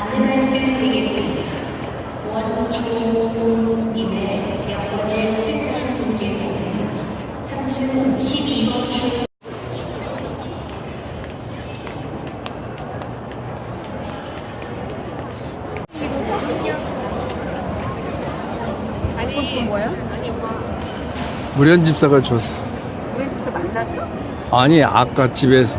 안내 말씀드리겠습니다. 원조님의 여권을 스택하신 분께서는 3층 12번 출 그건 뭐야? 무련 집사가 줬어. 우리서 만났어? 아니 아까 집에서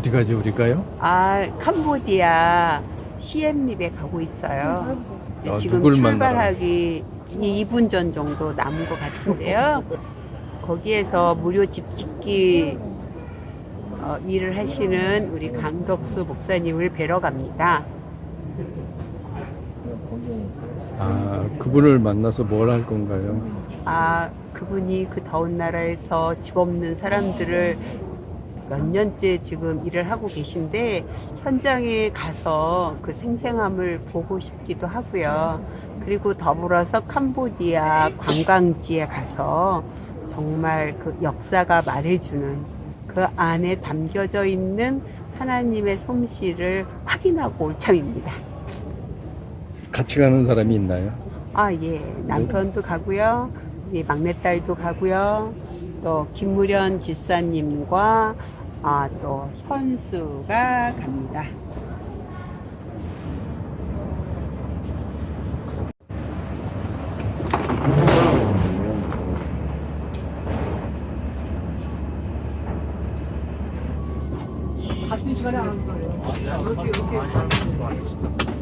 디 가지 우리가요? 아, 캄보디아 시엠립에 가고 있어요. 근데 아, 지금 누굴 출발하기 2분 전 정도 남은 것 같은데요. 거기에서 무료 집 짓기 어, 일을 하시는 우리 강덕수 목사님을 뵈러 갑니다. 아 그분을 만나서 뭘 할 건가요? 아, 그분이 그 더운 나라에서 집 없는 사람들을 몇 년째 지금 일을 하고 계신데 현장에 가서 그 생생함을 보고 싶기도 하고요. 그리고 더불어서 캄보디아 관광지에 가서 정말 그 역사가 말해주는 그 안에 담겨져 있는 하나님의 솜씨를 확인하고 올 참입니다. 같이 가는 사람이 있나요? 아, 예. 남편도 가고요. 우리 막내딸도 가고요. 또 김무련 집사님과 아, 또 현수가 갑니다. 같은 시간에 안 하는 거예요. 이렇게 이렇게.